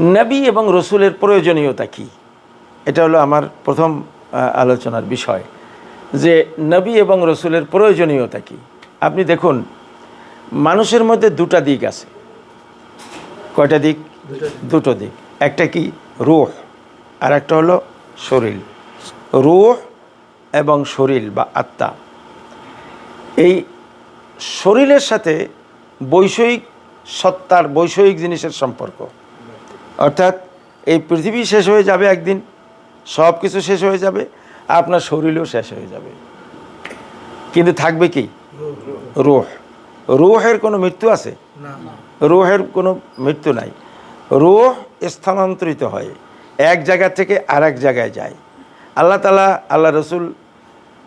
নবী এবং রসুলের প্রয়োজনীয়তা কী? এটা হলো আমার প্রথম আলোচনার বিষয়। যে নবী এবং রসুলের প্রয়োজনীয়তা কী? আপনি দেখুন মানুষের মধ্যে দুটা দিক আছে। কয়টা দিক? দুটো দিক। একটা কি? রুহ আর একটা হলো শরীর। রুহ এবং শরীর বা আত্মা। এই শরীরের সাথে বৈষয়িক সত্তার বৈষয়িক জিনিসের সম্পর্ক। অর্থাৎ এই পৃথিবী শেষ হয়ে যাবে একদিন সব কিছু শেষ হয়ে যাবে আপনার শরীরও শেষ হয়ে যাবে। কিন্তু থাকবে কি? রোহ। রোহের কোনো মৃত্যু আছে? রোহের কোনো মৃত্যু নাই। রোহ স্থানান্তরিত হয় এক জায়গা থেকে আর এক জায়গায় যায়। আল্লাহ তালা আল্লাহ রসুল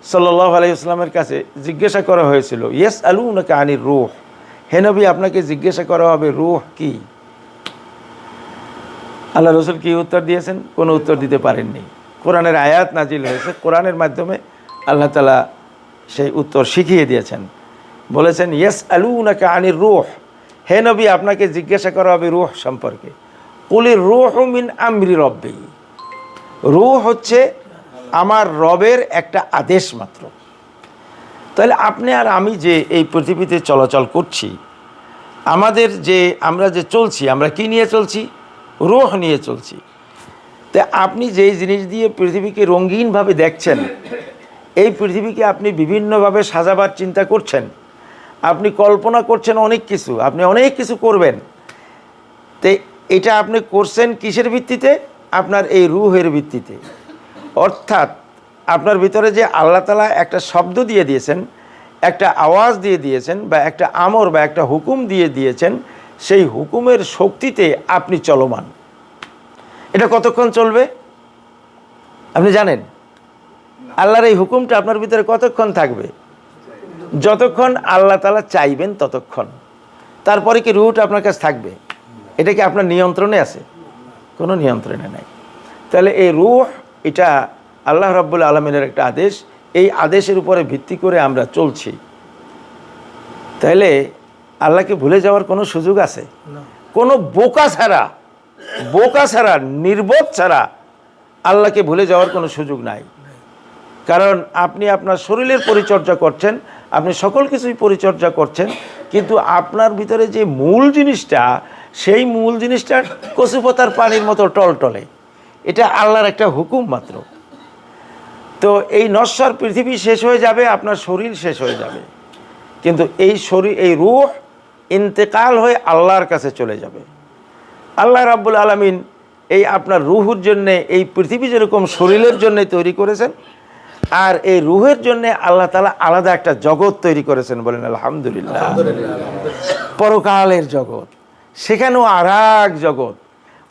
সাল্লাহ আলাইসলামের কাছে জিজ্ঞাসা করা হয়েছিল ইয়েস আলু নাকি আনির রোহ? হেনবি আপনাকে জিজ্ঞাসা করা হবে রোহ কি? আল্লাহ রসুল কি উত্তর দিয়েছেন? কোনো উত্তর দিতে পারেননি। কোরআনের আয়াত নাজিল হয়েছে, কোরআনের মাধ্যমে আল্লাহ তালা সেই উত্তর শিখিয়ে দিয়েছেন। বলেছেন ইয়েস আলু নাকি আনির রুহ। হে নবী, আপনাকে জিজ্ঞাসা করা হবে রুহ সম্পর্কে। কুলির রুহ মিন আমরি রব্বি। রুহ হচ্ছে আমার রবের একটা আদেশ মাত্র। তাহলে আপনি আর আমি যে এই পৃথিবীতে চলাচল করছি, আমাদের যে আমরা যে চলছি, আমরা কি নিয়ে চলছি? রোহ নিয়ে চলছি। তা আপনি যেই জিনিস দিয়ে পৃথিবীকে রঙিনভাবে দেখছেন, এই পৃথিবীকে আপনি বিভিন্নভাবে সাজাবার চিন্তা করছেন। আপনি কল্পনা করছেন অনেক কিছু, আপনি অনেক কিছু করবেন। তো এটা আপনি করছেন কিসের ভিত্তিতে? আপনার এই রুহের ভিত্তিতে। অর্থাৎ আপনার ভিতরে যে আল্লাহ তালা একটা শব্দ দিয়ে দিয়েছেন, একটা আওয়াজ দিয়ে দিয়েছেন, বা একটা আমর, বা একটা হুকুম দিয়ে দিয়েছেন সেই হুকুমের শক্তিতে আপনি চলমান। এটা কতক্ষণ চলবে? আপনি জানেন? আল্লাহর এই হুকুমটা আপনার ভিতরে কতক্ষণ থাকবে? যতক্ষণ আল্লাহ তালা চাইবেন ততক্ষণ। তারপরে কি রুট আপনার কাছে থাকবে? এটা কি আপনার নিয়ন্ত্রণে আছে? কোনো নিয়ন্ত্রণে নাই। তাহলে এই রুহ, এটা আল্লাহ রাব্বুল আলমিনের একটা আদেশ। এই আদেশের উপরে ভিত্তি করে আমরা চলছি। তাহলে আল্লাহকে ভুলে যাওয়ার কোনো সুযোগ আছে? কোনো বোকা ছাড়া বোকা ছাড়া নির্বোধ ছাড়া আল্লাহকে ভুলে যাওয়ার কোনো সুযোগ নাই। কারণ আপনি আপনার শরীরের পরিচর্যা করছেন আপনি সকল কিছুই পরিচর্যা করছেন কিন্তু আপনার ভিতরে যে মূল জিনিসটা সেই মূল জিনিসটা কচুপতার পানির মতো টলটলে। এটা আল্লাহর একটা হুকুম মাত্র। তো এই নশ্বর পৃথিবী শেষ হয়ে যাবে আপনার শরীর শেষ হয়ে যাবে। কিন্তু এই শরীর এই রুহ ইন্তেকাল হয়ে আল্লাহর কাছে চলে যাবে। আল্লাহ রাব্বুল আলমিন এই আপনার রুহুর জন্যে, এই পৃথিবী যেরকম শরীরের জন্যে তৈরি করেছেন, আর এই রুহের জন্য আল্লাহ তালা আলাদা একটা জগৎ তৈরি করেছেন বলেন আলহামদুলিল্লাহ। পরকালের জগৎ, সেখানেও আর এক জগৎ,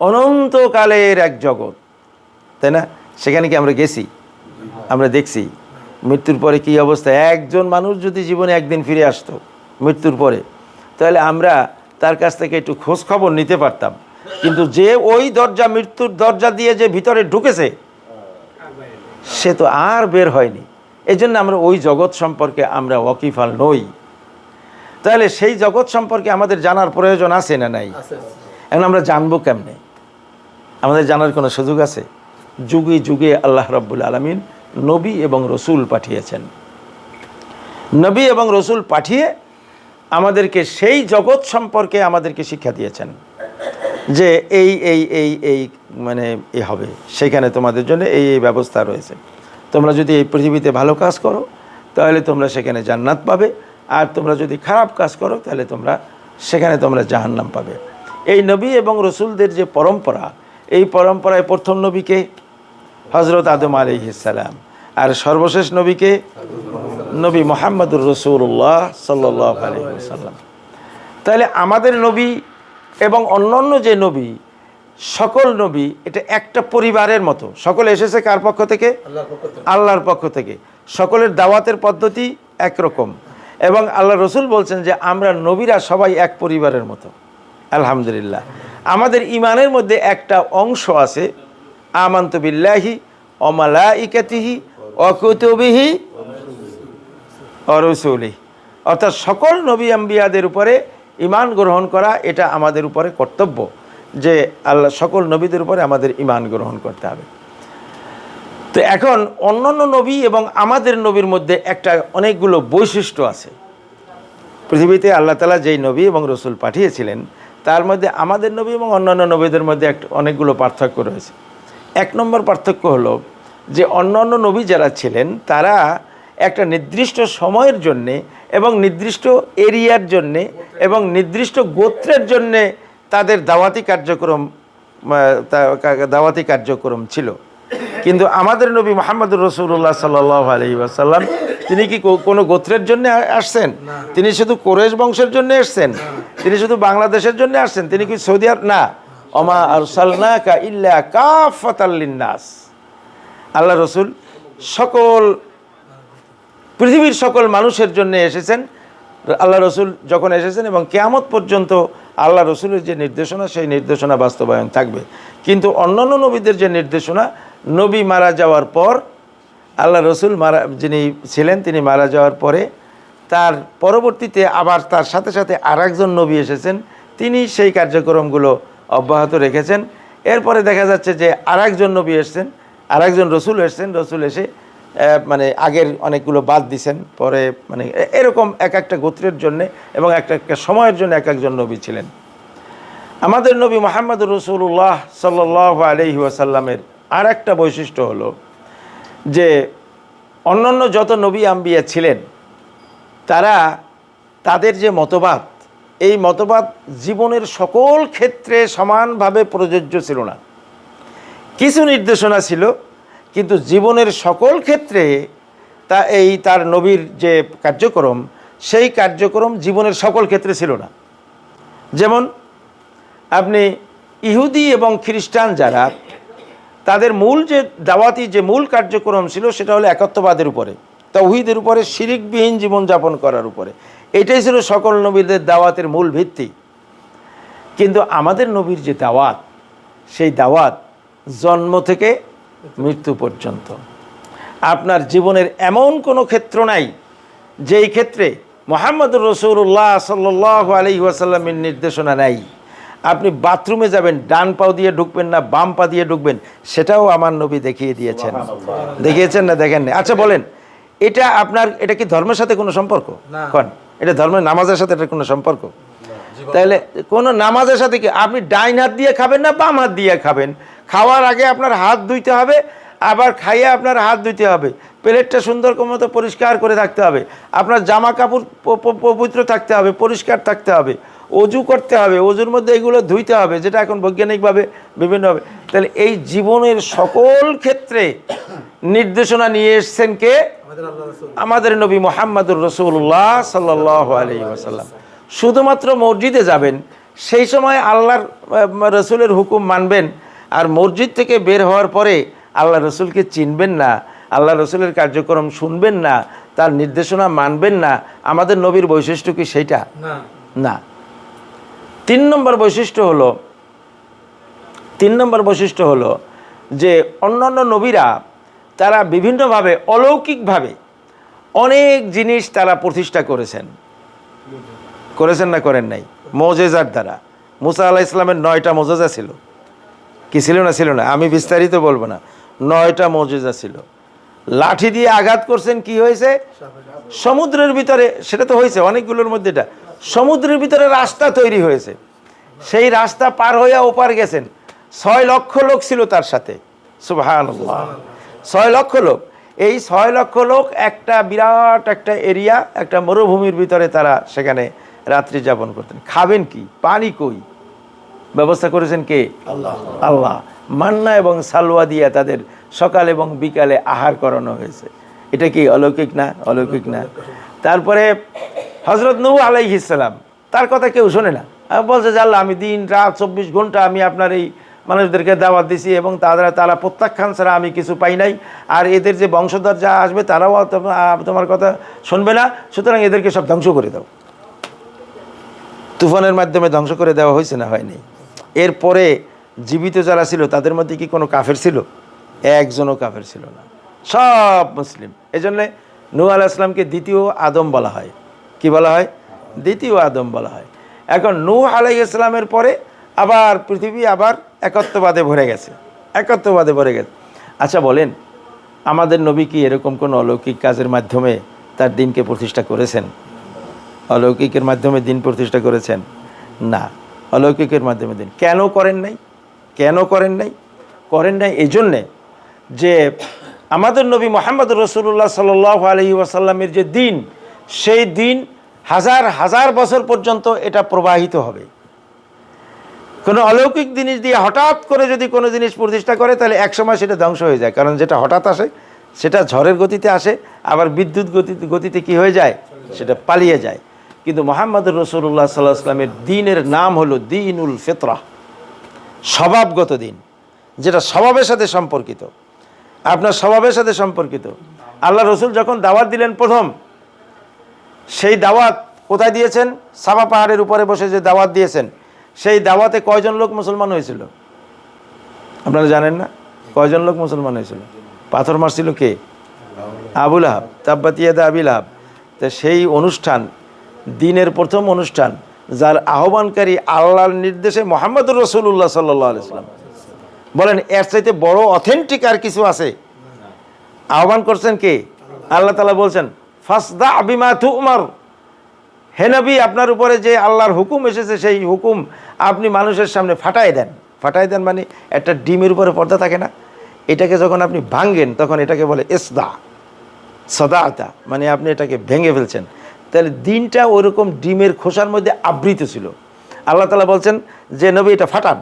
অনন্তকালের এক জগৎ। তাই না? সেখানে কি আমরা গেছি? আমরা দেখছি, মৃত্যুর পরে কি অবস্থা? একজন মানুষ যদি জীবনে একদিন ফিরে আসতো, মৃত্যুর পরে। তাহলে আমরা তার কাছ থেকে একটু খোঁজ খবর নিতে পারতাম। কিন্তু যে ওই দরজা মৃত্যুর দরজা দিয়ে যে ভিতরে ঢুকেছে সে তো আর বের হয়নি। এই জন্য আমরা ওই জগৎ সম্পর্কে আমরা ওয়াকিফাল নই। তাহলে সেই জগৎ সম্পর্কে আমাদের জানার প্রয়োজন আছে না নাই? এখন আমরা জানব কেমনে? আমাদের জানার কোনো সুযোগ আছে? যুগে যুগে আল্লাহ রব্বুল আলমিন নবী এবং রসুল পাঠিয়েছেন। নবী এবং রসুল পাঠিয়ে আমাদেরকে সেই জগৎ সম্পর্কে আমাদেরকে শিক্ষা দিয়েছেন যে এই এই এই এই মানে এ হবে। সেখানে তোমাদের জন্য এই এই ব্যবস্থা রয়েছে। তোমরা যদি এই পৃথিবীতে ভালো কাজ করো, তাহলে তোমরা সেখানে জান্নাত পাবে। আর তোমরা যদি খারাপ কাজ করো, তাহলে তোমরা সেখানে তোমরা জাহান্নাম পাবে। এই নবী এবং রসুলদের যে পরম্পরা, এই পরম্পরায় প্রথম নবীকে হজরত আদম আলিহিসাল্লাম আর সর্বশেষ নবীকে নবী মোহাম্মদুর রসুল্লাহ সাল্লাহ আলহিসাল্লাম তাহলে আমাদের নবী এবং অন্যান্য যে নবী সকল নবী এটা একটা পরিবারের মতো। সকল এসেছে কার পক্ষ থেকে? আল্লাহর পক্ষ থেকে। সকলের দাওয়াতের পদ্ধতি একরকম। এবং আল্লাহ রসুল বলছেন যে আমরা নবীরা সবাই এক পরিবারের মতো। আলহামদুলিল্লাহ। আমাদের ইমানের মধ্যে একটা অংশ আছে আমান্ত বিল্লাহি অমালা ইকাতিহি অকুতবিহি অরসুলি অর্থাৎ সকল নবী আম্বিয়াদের উপরে ইমান গ্রহণ করা এটা আমাদের উপরে কর্তব্য, যে আল্লাহ সকল নবীদের উপরে আমাদের ইমান গ্রহণ করতে হবে। তো এখন অন্যান্য নবী এবং আমাদের নবীর মধ্যে একটা অনেকগুলো বৈশিষ্ট্য আছে। পৃথিবীতে আল্লাহ তালা যেই নবী এবং রসুল পাঠিয়েছিলেন, তার মধ্যে আমাদের নবী এবং অন্যান্য নবীদের মধ্যে একটা অনেকগুলো পার্থক্য রয়েছে। এক নম্বর পার্থক্য হলো যে অন্যান্য নবী যারা ছিলেন তারা একটা নির্দিষ্ট সময়ের জন্যে এবং নির্দিষ্ট এরিয়ার জন্যে এবং নির্দিষ্ট গোত্রের জন্যে তাদের দাওয়াতি কার্যক্রম দাওয়াতি কার্যক্রম ছিল। কিন্তু আমাদের নবী মোহাম্মদুর রসুল্লাহ সাল্লাহ আলহি আসাল্লাম তিনি কি কোনো গোত্রের জন্য আসছেন? তিনি শুধু কোরেশ বংশের জন্য এসছেন তিনি শুধু বাংলাদেশের জন্য আসছেন? তিনি কি সৌদি আরব না। অমা আরসালনা কা ইল্লা কাফাতাল্লিন্নাস আল্লাহ রসুল সকল, পৃথিবীর সকল মানুষের জন্য এসেছেন। আল্লাহ রসুল যখন এসেছেন এবং কেয়ামত পর্যন্ত আল্লাহ রসুলের যে নির্দেশনা, সেই নির্দেশনা বাস্তবায়ন থাকবে। কিন্তু অন্যান্য নবীদের যে নির্দেশনা, নবী মারা যাওয়ার পর, আল্লাহ রসুল মারা, যিনি ছিলেন, তিনি মারা যাওয়ার পরে তার পরবর্তীতে আবার তার সাথে সাথে আর একজন নবী এসেছেন। তিনি সেই কার্যক্রমগুলো অব্যাহত রেখেছেন। এরপরে দেখা যাচ্ছে যে আর একজন নবী এসছেন। আর একজন রসুল এসছেন, রসুল এসে মানে আগের অনেকগুলো বাদ দিছেন, পরে মানে এরকম এক একটা গোত্রের জন্য এবং একটা একটা সময়ের জন্য এক একজন নবী ছিলেন। আমাদের নবী মোহাম্মদ রসুল্লাহ সাল্লাহ আলহি ওয়াসাল্লামের আর একটা বৈশিষ্ট্য হলো যে অন্যান্য যত নবী আম্বিয়া ছিলেন, তারা তাদের যে মতবাদ, এই মতবাদ জীবনের সকল ক্ষেত্রে সমানভাবে প্রযোজ্য ছিল না। কিছু নির্দেশনা ছিল, কিন্তু জীবনের সকল ক্ষেত্রে তা এই তার নবীর যে কার্যক্রম, সেই কার্যক্রম জীবনের সকল ক্ষেত্রে ছিল না। যেমন, আপনি ইহুদি এবং খ্রিস্টান যারা, তাদের মূল যে দাওয়াতি যে মূল কার্যক্রম ছিল, সেটা হলো একত্ববাদের উপরে, তৌহিদের উপরে, শিরিকবিহীন জীবনযাপন করার উপরে। এটাই ছিল সকল নবীদের দাওয়াতের মূল ভিত্তি। কিন্তু আমাদের নবীর যে দাওয়াত, সেই দাওয়াত জন্ম থেকে মৃত্যু পর্যন্ত। আপনার জীবনের এমন কোনো ক্ষেত্র নাই যেই ক্ষেত্রে মোহাম্মদুর রসুল্লাহ সাল্লাহ আলি ওয়াসাল্লামের নির্দেশনা নাই। আপনি বাথরুমে যাবেন ডান পাও দিয়ে ঢুকবেন না বাম পা দিয়ে ঢুকবেন সেটাও আমার নবী দেখিয়ে দিয়েছেন। দেখিয়েছেন না দেখেন না? আচ্ছা বলেন এটা আপনার এটা কি ধর্মের সাথে কোনো সম্পর্ক? কন? এটা ধর্মের নামাজের সাথে এটা কোনো সম্পর্ক? তাহলে কোনো নামাজের সাথে কি আপনি ডাইন হাত দিয়ে খাবেন না বাম হাত দিয়ে খাবেন? খাওয়ার আগে আপনার হাত ধুইতে হবে আবার খাইয়ে আপনার হাত ধুইতে হবে। প্লেটটা সুন্দর মতো পরিষ্কার করে থাকতে হবে। আপনার জামা কাপড় পবিত্র থাকতে হবে পরিষ্কার থাকতে হবে। অজু করতে হবে অজুর মধ্যে এগুলো ধুইতে হবে যেটা এখন বৈজ্ঞানিকভাবে বিভিন্নভাবে। তাহলে এই জীবনের সকল ক্ষেত্রে নির্দেশনা নিয়ে এসছেন কে? আমাদের নবী মোহাম্মদুর রসুল্লাহ সাল্লাহ আলী শুধুমাত্র মসজিদে যাবেন সেই সময় আল্লাহর রসুলের হুকুম মানবেন। আর মসজিদ থেকে বের হওয়ার পরে আল্লাহ রসুলকে চিনবেন না আল্লাহ রসুলের কার্যক্রম শুনবেন না তার নির্দেশনা মানবেন না আমাদের নবীর বৈশিষ্ট্য কি সেইটা? না। তিন নম্বর বৈশিষ্ট্য হলো তিন নম্বর বৈশিষ্ট্য হলো যে অন্যান্য নবীরা তারা বিভিন্নভাবে অলৌকিকভাবে অনেক জিনিস তারা প্রতিষ্ঠা করেছেন। করেছেন না করেন নাই? মজেজার দ্বারা। মুসা আলাহ ইসলামের নয়টা মজেজা ছিল। কি ছিল না ছিল না, আমি বিস্তারিত বলব না। নয়টা মজেজা ছিল। লাঠি দিয়ে আঘাত করছেন কি হয়েছে? সমুদ্রের ভিতরে, সেটা তো হয়েছে অনেকগুলোর মধ্যে এটা। সমুদ্রের ভিতরে রাস্তা তৈরি হয়েছে। সেই রাস্তা পার হইয়া ওপার গেছেন। ছয় লক্ষ লোক ছিল তার সাথে। সুবহান ছয় লক্ষ লোক। এই ছয় লক্ষ লোক একটা বিরাট একটা এরিয়া, একটা মরুভূমির ভিতরে তারা সেখানে রাত্রি যাপন করতেন। খাবেন কি? পানি কই? ব্যবস্থা করেছেন কে? আল্লাহ। আল্লাহ। মান্না এবং সালওয়া দিয়ে তাদের সকাল এবং বিকালে আহার করানো হয়েছে। এটা কি অলৌকিক না? অলৌকিক না। তারপরে হজরত নৌ আলাইহিসাল্লাম তার কথা কেউ শোনে না। বলছে যে আল্লাহ আমি দিন রাত চব্বিশ ঘণ্টা আমি আপনার এই মানুষদেরকে দাওয়াত দিছি এবং তারা তারা প্রত্যাখ্যান ছাড়া আমি কিছু পাই নাই। আর এদের যে বংশধর যা আসবে তারাও তোম- তোমার কথা শুনবে না। সুতরাং এদেরকে সব ধ্বংস করে দাও। তুফানের মাধ্যমে ধ্বংস করে দেওয়া হয়েছে না হয়নি? এরপরে জীবিত যারা ছিল, তাদের মধ্যে কি কোনো কাফের ছিল? একজনও কাফের ছিল না। সব মুসলিম। এই জন্যে নূ আলাহ ইসলামকে দ্বিতীয় আদম বলা হয়। কি বলা হয়? দ্বিতীয় আদম বলা হয়। এখন নূ আলাই ইসলামের পরে আবার পৃথিবী আবার একত্ববাদে ভরে গেছে। একত্ববাদে ভরে গেছে। আচ্ছা বলেন, আমাদের নবী কি এরকম কোনো অলৌকিক কাজের মাধ্যমে তার দিনকে প্রতিষ্ঠা করেছেন? অলৌকিকের মাধ্যমে দিন প্রতিষ্ঠা করেছেন? না। অলৌকিকের মাধ্যমে দিন। কেন করেন নাই? কেন করেন নাই? করেন নাই এই জন্যে যে আমাদের নবী মোহাম্মদ রসুল্লাহ সাল আলহি ওয়াসাল্লামের যে দিন, সেই দিন হাজার হাজার বছর পর্যন্ত এটা প্রবাহিত হবে। কোনো অলৌকিক জিনিস দিয়ে হঠাৎ করে যদি কোনো জিনিস প্রতিষ্ঠা করে, তাহলে একসময় সেটা ধ্বংস হয়ে যায়। কারণ যেটা হঠাৎ আসে, সেটা ঝড়ের গতিতে আসে, আবার বিদ্যুৎ গতিতে গতিতে কি হয়ে যায়? সেটা পালিয়ে যায়। কিন্তু মোহাম্মদ রসুল্লাহ সাল্লাহ আসলামের দিনের নাম হলো দিনুল ফেতরা, স্বভাবগত দিন, যেটা স্বভাবের সাথে সম্পর্কিত। আপনার স্বভাবের সাথে সম্পর্কিত। আল্লাহ রসুল যখন দাওয়াত দিলেন প্রথম, সেই দাওয়াত কোথায় দিয়েছেন? সাবা পাহাড়ের উপরে বসে যে দাওয়াত দিয়েছেন, সেই দাওয়াতে কয়জন লোক মুসলমান হয়েছিল? আপনারা জানেন না? কয়জন লোক মুসলমান হয়েছিল? পাথর মারছিল কে? আবুল আহাব, তাব্বাতিয়াদা আবিল আহাব। তা সেই অনুষ্ঠান দিনের প্রথম অনুষ্ঠান, যার আহ্বানকারী আল্লাহর নির্দেশে মোহাম্মদুর রসুল্লাহ সাল্লাহ আলাইসাল্লাম বলেন, এর চাইতে বড় অথেন্টিক আর কিছু আছে? আহ্বান করছেন কে? আল্লাহ তালা বলছেন, ফাসদা আবিমা থু উমার হে নবী, আপনার উপরে যে আল্লাহর হুকুম এসেছে, সেই হুকুম আপনি মানুষের সামনে ফাটাই দেন। ফাটাই দেন মানে একটা ডিমের উপরে পর্দা থাকে না? এটাকে যখন আপনি ভাঙ্গেন তখন এটাকে বলে এসদা সদাতা মানে আপনি এটাকে ভেঙে ফেলছেন। তাহলে দিনটা ওরকম ডিমের খোসার মধ্যে আবৃত ছিল। আল্লাহ তালা বলছেন যে, নবী, এটা ফাটান,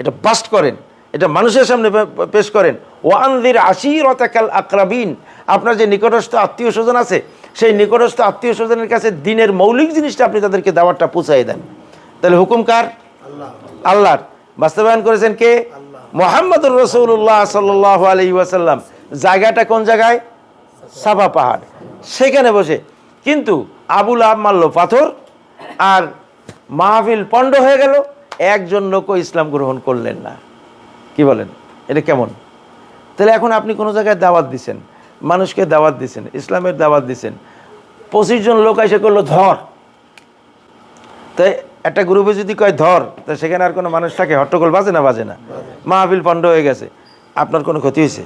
এটা বাস্ট করেন, এটা মানুষের সামনে পেশ করেন। ওয়ানদির আশির অতাকাল আকরাবিন, আপনার যে নিকটস্থ আত্মীয় স্বজন আছে, সেই নিকটস্থ আত্মীয় স্বজনের কাছে দিনের মৌলিক জিনিসটা আপনি তাদেরকে দাওয়াতটা পৌঁছাই দেন। তাহলে হুকুম কার? আল্লাহর। বাস্তবায়ন করেছেন কে? মোহাম্মদুর রসুল্লাহ সাল্লাহ আলী ওয়াসাল্লাম। জায়গাটা কোন জায়গায়? সাফা পাহাড়। সেখানে বসে কিন্তু আবুল আব মারল পাথর আর মাহফিল পণ্ড হয়ে গেল। একজন লোকও ইসলাম গ্রহণ করলেন না। কি বলেন? এটা কেমন? তাহলে এখন আপনি কোনো জায়গায় দাওয়াত দিছেন মানুষকে দাওয়াত দিছেন ইসলামের দাওয়াত দিছেন পঁচিশ জন লোক এসে করল ধর। তাই একটা গ্রুপে যদি কয় ধর তা সেখানে আর কোনো মানুষ থাকে? হট্টগোল বাজে না বাজে না? মাহফিল পণ্ড হয়ে গেছে। আপনার কোনো ক্ষতি হয়েছে?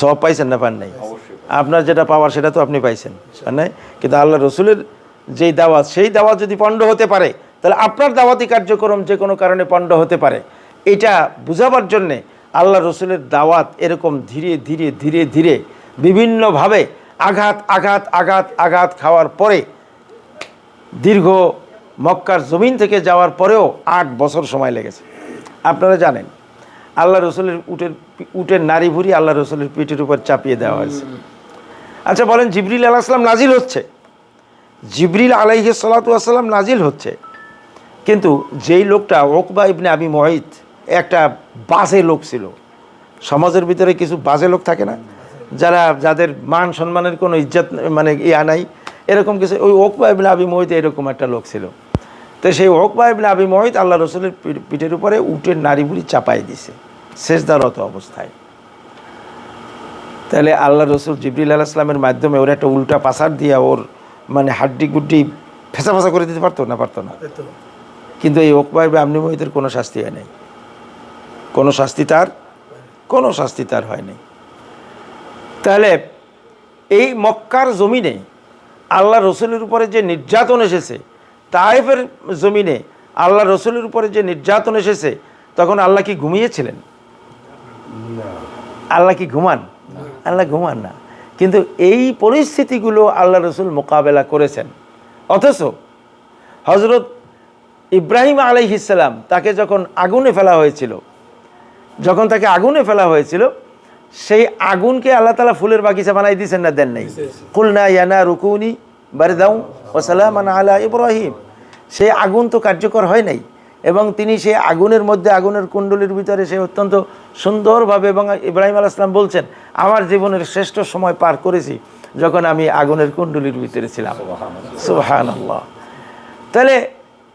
সব পাইছেন না পান নাই? আপনার যেটা পাওয়ার সেটা তো আপনি পাইছেন নাই কিন্তু আল্লাহ রসুলের যেই দাওয়াত, সেই দাওয়াত যদি পণ্ড হতে পারে, তাহলে আপনার দাওয়াতি কার্যক্রম যে কোনো কারণে পণ্ড হতে পারে। এটা বুঝাবার জন্যে আল্লাহ রসুলের দাওয়াত এরকম ধীরে ধীরে ধীরে ধীরে বিভিন্নভাবে আঘাত আঘাত আঘাত আঘাত খাওয়ার পরে দীর্ঘ মক্কার জমিন থেকে যাওয়ার পরেও আট বছর সময় লেগেছে। আপনারা জানেন, আল্লাহ রসুলের উটের উটের নারী ভুরি আল্লাহ রসুলের পিঠের উপর চাপিয়ে দেওয়া হয়েছে। আচ্ছা বলেন, জিবরিল আলাহিসাল্লাম নাজিল হচ্ছে। জিবরিল আলাইহি সালাতাম নাজিল হচ্ছে। কিন্তু যেই লোকটা ওকবা ইবনে আবি মহিত একটা বাজে লোক ছিল। সমাজের ভিতরে কিছু বাজে লোক থাকে না, যারা, যাদের মান সম্মানের কোনো ইজ্জত মানে ইয়া নাই, এরকম কিছু। ওই ওকবা ইবনে আবি মহিত এরকম একটা লোক ছিল। তো সেই ওকবা ইবনে আবি মহিত আল্লাহ রসুলের পিঠের উপরে উটের নারী বুড়ি চাপাই দিছে। শেষদারত অবস্থায়। তাহলে আল্লাহ রসুল জিবরিল আলাহ ইসলামের মাধ্যমে ওর একটা উল্টা পাসার দিয়ে ওর মানে হাড্ডি গুড্ডি ফেসা ফেসা করে দিতে পারতো না পারতো না? কিন্তু এই ওকবাই বা আমনি মহিতের কোনো শাস্তি হয় নাই। কোনো শাস্তি তার কোনো শাস্তি তার হয় নাই। তাহলে এই মক্কার জমিনে আল্লাহ রসুলের উপরে যে নির্যাতন এসেছে তাইফের জমিনে আল্লাহ রসুলের উপরে যে নির্যাতন এসেছে তখন আল্লাহ কি ঘুমিয়েছিলেন? আল্লাহ কি ঘুমান? আল্লাহ ঘুমান না। কিন্তু এই পরিস্থিতিগুলো আল্লাহ রসুল মোকাবেলা করেছেন। অথচ হজরত ইব্রাহিম আলাইহিসাল্লাম তাকে যখন আগুনে ফেলা হয়েছিল, যখন তাকে আগুনে ফেলা হয়েছিল, সেই আগুনকে আল্লাহ তালা ফুলের বাগিচা বানাই দিয়েছেন না দেন নাই? কুলনা ইয়ানা রুকুনি বারিদাউ ওসালাম আলা ইব্রাহিম। সেই আগুন তো কার্যকর হয় নাই। এবং তিনি সেই আগুনের মধ্যে, আগুনের কুণ্ডলীর ভিতরে সে অত্যন্ত সুন্দরভাবে এবং ইব্রাহিম আলাহ ইসলাম বলছেন আমার জীবনের শ্রেষ্ঠ সময় পার করেছি যখন আমি আগুনের কুণ্ডলীর ভিতরে ছিলাম। সুহান আল্লাহ তাহলে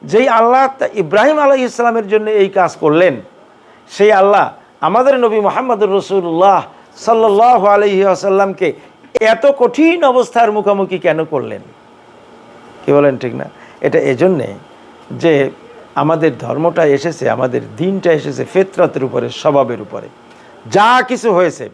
যেই আল্লাহ তা- ইব্রাহিম আলাই ইসলামের জন্য এই কাজ করলেন সেই আল্লাহ আমাদের নবী মোহাম্মদুর রসুল্লাহ সাল্লাহ আলহি আসাল্লামকে এত কঠিন অবস্থার মুখোমুখি কেন করলেন? কি বলেন ঠিক না? এটা এজন্যে যে আমাদের ধর্মটা এসেছে আমাদের দিনটা এসেছে ফেতরতের উপরে স্বভাবের উপরে। যা কিছু হয়েছে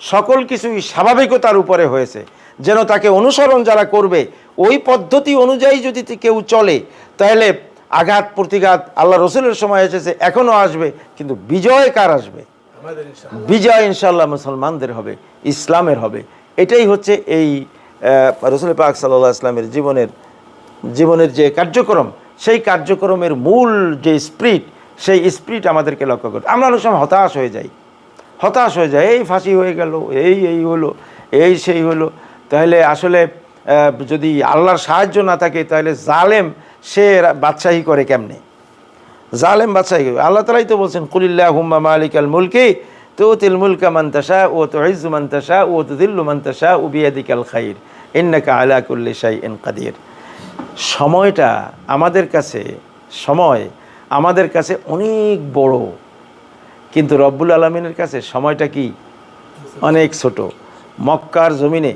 সকল কিছুই স্বাভাবিকতার উপরে হয়েছে। যেন তাকে অনুসরণ যারা করবে ওই পদ্ধতি অনুযায়ী যদি কেউ চলে তাহলে আঘাত প্রতিঘাত আল্লাহ রসুলের সময় এসেছে এখনও আসবে কিন্তু বিজয় কার আসবে? বিজয় ইনশাল্লাহ মুসলমানদের হবে ইসলামের হবে। এটাই হচ্ছে এই রসুল পাক সাল্লাহ ইসলামের জীবনের জীবনের যে কার্যক্রম সেই কার্যক্রমের মূল যে স্প্রিট, সেই স্প্রিট আমাদেরকে লক্ষ্য করতে আমরা অনেক সময় হতাশ হয়ে যাই। হতাশ হয়ে যায় এই ফাঁসি হয়ে গেল, এই এই হলো, এই সেই হলো। তাহলে আসলে যদি আল্লাহর সাহায্য না থাকে, তাহলে জালেম সে বাদশাহী করে কেমনে? জালেম বাদশাহী। আল্লাহ তালাই তো বলছেন কুলিল্লাহ হুম্মা মালিক আল মুলকি তো তিল মুলকা মন্তসা ও তো ইজু মন্তসা ও তো দিল্লু মন্তসা ও বিয়াদিক আল খাইর, ইন্নাকা আলা কুল্লি শাই ইন কাদির। সময়টা আমাদের কাছে সময় আমাদের কাছে অনেক বড়। কিন্তু রব্বুল আলমিনের কাছে সময়টা কি? অনেক ছোট। মক্কার জমিনে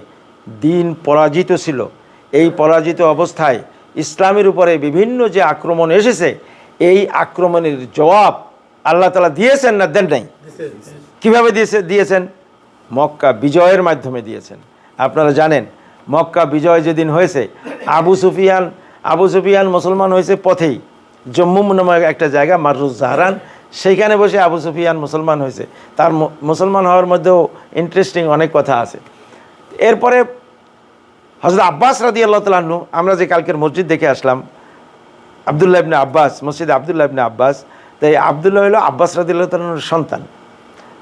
দিন পরাজিত ছিল। এই পরাজিত অবস্থায় ইসলামের উপরে বিভিন্ন যে আক্রমণ এসেছে এই আক্রমণের জবাব আল্লাহ তালা দিয়েছেন না দেন নাই? কীভাবে দিয়েছে দিয়েছেন? মক্কা বিজয়ের মাধ্যমে দিয়েছেন। আপনারা জানেন মক্কা বিজয় যেদিন হয়েছে, আবু সুফিয়ান আবু সুফিয়ান মুসলমান হয়েছে পথেই। জম্মু নামক একটা জায়গা, মারুজ জাহরান, সেইখানে বসে আবু সুফিয়ান মুসলমান হয়েছে। তার মুসলমান হওয়ার মধ্যেও ইন্টারেস্টিং অনেক কথা আছে। এরপরে হজরত আব্বাস রাদি আল্লাহ তালাহ্ন আমরা যে কালকের মসজিদ দেখে আসলাম, আবদুল্লাহ ইবনে আব্বাস, মসজিদ আবদুল্লাহ ইবনে আব্বাস, তাই আবদুল্লাহ হলো আব্বাস রাদিল্লাহ তালাহর সন্তান।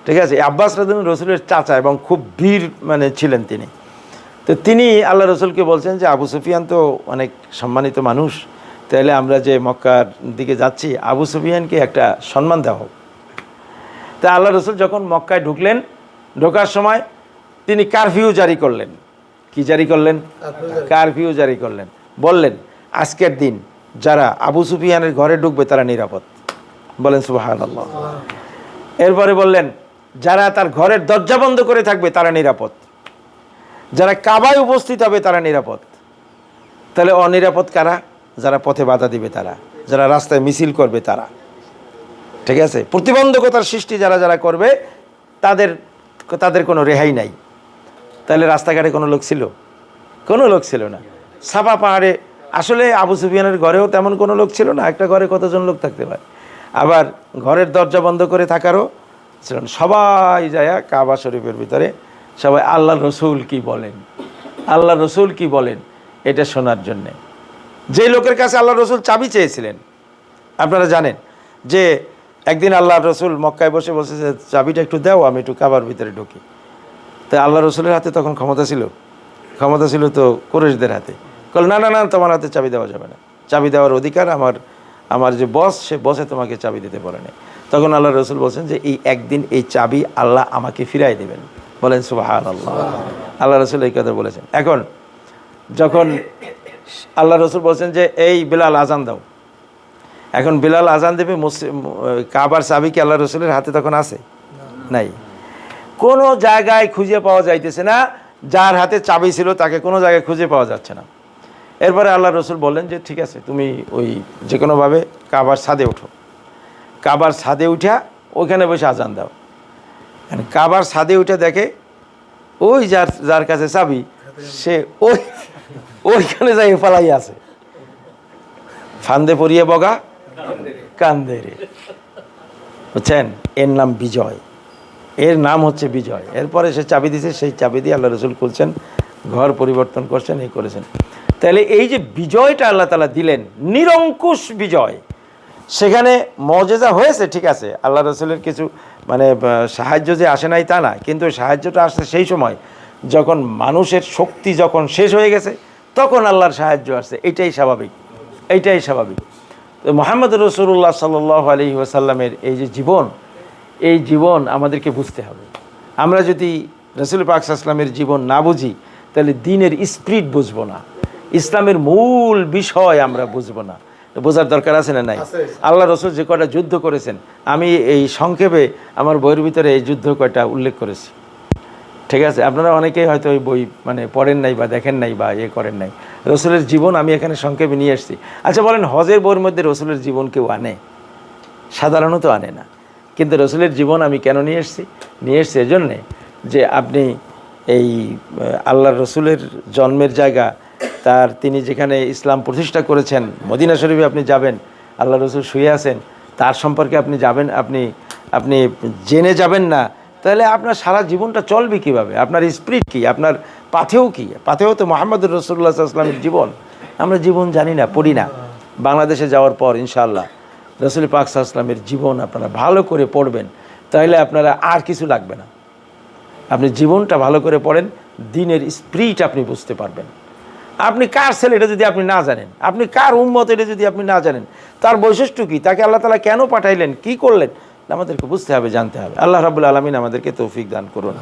ঠিক আছে? আব্বাস রাদিন রসুলের চাচা এবং খুব বীর মানে ছিলেন তিনি। তো তিনি আল্লাহ রসুলকে বলছেন যে আবু সুফিয়ান তো অনেক সম্মানিত মানুষ, তাহলে আমরা যে মক্কার দিকে যাচ্ছি, আবু সুফিয়ানকে একটা সম্মান দেওয়া হোক। তা আল্লাহ রসুল যখন মক্কায় ঢুকলেন, ঢোকার সময় তিনি কারফিউ জারি করলেন। কি জারি করলেন? কারফিউ জারি করলেন। বললেন, আজকের দিন যারা আবু সুফিয়ানের ঘরে ঢুকবে, তারা নিরাপদ। বলেন সুবাহান আল্লাহ এরপরে বললেন, যারা তার ঘরের দরজা বন্ধ করে থাকবে, তারা নিরাপদ। যারা কাবায় উপস্থিত হবে তারা নিরাপদ। তাহলে অনিরাপদ কারা? যারা পথে বাধা দিবে তারা। যারা রাস্তায় মিছিল করবে তারা। ঠিক আছে? প্রতিবন্ধকতার সৃষ্টি যারা যারা করবে, তাদের তাদের কোনো রেহাই নাই। তাহলে রাস্তাঘাটে কোনো লোক ছিল? কোনো লোক ছিল না। সাপা পাহাড়ে, আসলে আবু সুফিয়ানের ঘরেও তেমন কোনো লোক ছিল না। একটা ঘরে কতজন লোক থাকতে পারে? আবার ঘরের দরজা বন্ধ করে থাকারও ছিল সবাই যায় কাবা শরীফের ভিতরে সবাই, আল্লাহ রসুল কি বলেন? আল্লাহ রসুল কি বলেন? এটা শোনার জন্যে। যে লোকের কাছে আল্লাহ রসুল চাবি চেয়েছিলেন, আপনারা জানেন যে একদিন আল্লাহ রসুল মক্কায় বসে বসে যে চাবিটা একটু দাও, আমি একটু কাবার ভিতরে ঢুকি। তাই আল্লাহ রসুলের হাতে তখন ক্ষমতা ছিল। ক্ষমতা ছিল তো কুরেশদের হাতে। কল, না না না, তোমার হাতে চাবি দেওয়া যাবে না। চাবি দেওয়ার অধিকার আমার আমার যে বস, সে বসে তোমাকে চাবি দিতে পারে তখন আল্লাহ রসুল বলছেন যে, এই একদিন এই চাবি আল্লাহ আমাকে ফিরাই দেবেন। বলেন সুবাহ আল্লাহ আল্লাহ রসুল এই কথা বলেছেন। এখন, যখন আল্লাহ রসুল বলছেন যে, এই বিলাল আজান দাও। এখন বিলাল আজান দেবে, মুসলিম কাবার চাবি কি আল্লাহ রসুলের হাতে তখন আছে? নাই। কোনো জায়গায় খুঁজে পাওয়া যাইতেছে না, যার হাতে চাবি ছিল, তাকে কোনো জায়গায় খুঁজে পাওয়া যাচ্ছে না। এরপরে আল্লাহ রসুল বললেন যে, ঠিক আছে, তুমি ওই যে কোনোভাবে কাবার ছাদে ওঠো। কাবার ছাদে উঠা ওইখানে বসে আজান দাও। কাবার ছাদে উঠে দেখে, ওই যার যার কাছে চাবি, সে ওই, ওইখানে যাই পালাই আছে। ফান্দে পরিয়ে বগা, কান্দে রে। বুঝছেন? এর নাম বিজয়। এর নাম হচ্ছে বিজয়। এরপরে সে চাবি দিছে, সেই চাবি দিয়ে আল্লাহ রসুল খুলছেন, ঘর পরিবর্তন করছেন, এই করেছেন। তাহলে এই যে বিজয়টা আল্লাহ তালা দিলেন, নিরঙ্কুশ বিজয়। সেখানে মজেজা হয়েছে, ঠিক আছে। আল্লাহ রসুলের কিছু মানে সাহায্য যে আসে নাই তা না, কিন্তু সাহায্যটা আসছে সেই সময় যখন মানুষের শক্তি যখন শেষ হয়ে গেছে, তখন আল্লাহর সাহায্য আসছে। এটাই স্বাভাবিক এইটাই স্বাভাবিক। তো মোহাম্মদ রসুল্লাহ সাল্লাহ আলী ওয়াসাল্লামের এই যে জীবন, এই জীবন আমাদেরকে বুঝতে হবে। আমরা যদি রসুল পাকসাল্লামের জীবন না বুঝি, তাহলে দিনের স্পিরিট বুঝব না। ইসলামের মূল বিষয় আমরা বুঝব না। বোঝার দরকার আছে না নাই? আল্লাহ রসুল যে কয়টা যুদ্ধ করেছেন আমি এই সংক্ষেপে আমার বইয়ের ভিতরে এই যুদ্ধ কয়টা উল্লেখ করেছি। ঠিক আছে? আপনারা অনেকেই হয়তো ওই বই মানে পড়েন নাই বা দেখেন নাই বা ইয়ে করেন নাই। রসুলের জীবন আমি এখানে সংক্ষেপে নিয়ে এসেছি আচ্ছা বলেন হজের বইয়ের মধ্যে রসুলের জীবন কেউ আনে? সাধারণত আনে না। কিন্তু রসুলের জীবন আমি কেন নিয়ে এসেছি নিয়ে এসেছি এজন্যে যে আপনি এই আহ, আল্লাহর রসুলের জন্মের জায়গা তার তিনি যেখানে ইসলাম প্রতিষ্ঠা করেছেন, মদিনা শরীফে আপনি যাবেন, আল্লাহ রসুল শুয়ে আছেন, তার সম্পর্কে আপনি যাবেন, আপনি আপনি জেনে যাবেন না, তাহলে আপনার সারা জীবনটা চলবে কীভাবে? আপনার স্পিরিট কি? আপনার পাথেও কি? পাথেও তো মোহাম্মদুর রসুল্লাহ আসলামের জীবন। আমরা জীবন জানি না, পড়ি না। বাংলাদেশে যাওয়ার পর, ইনশাআল্লাহ, রসুল পাক সাল্লামের জীবন আপনারা ভালো করে পড়বেন। তাহলে আপনারা আর কিছু লাগবে না। আপনি জীবনটা ভালো করে পড়েন, দিনের স্পিরিট আপনি বুঝতে পারবেন। আপনি কার ছেলে এটা যদি আপনি না জানেন? আপনি কার উম্মত এটা যদি আপনি না জানেন? তার বৈশিষ্ট্য কী? তাকে আল্লাহ তালা কেন পাঠাইলেন? কি করলেন? আমাদেরকে বুঝতে হবে, জানতে হবে। আল্লাহ রাবুল আলমিন আমাদেরকে তৌফিক দান করুন।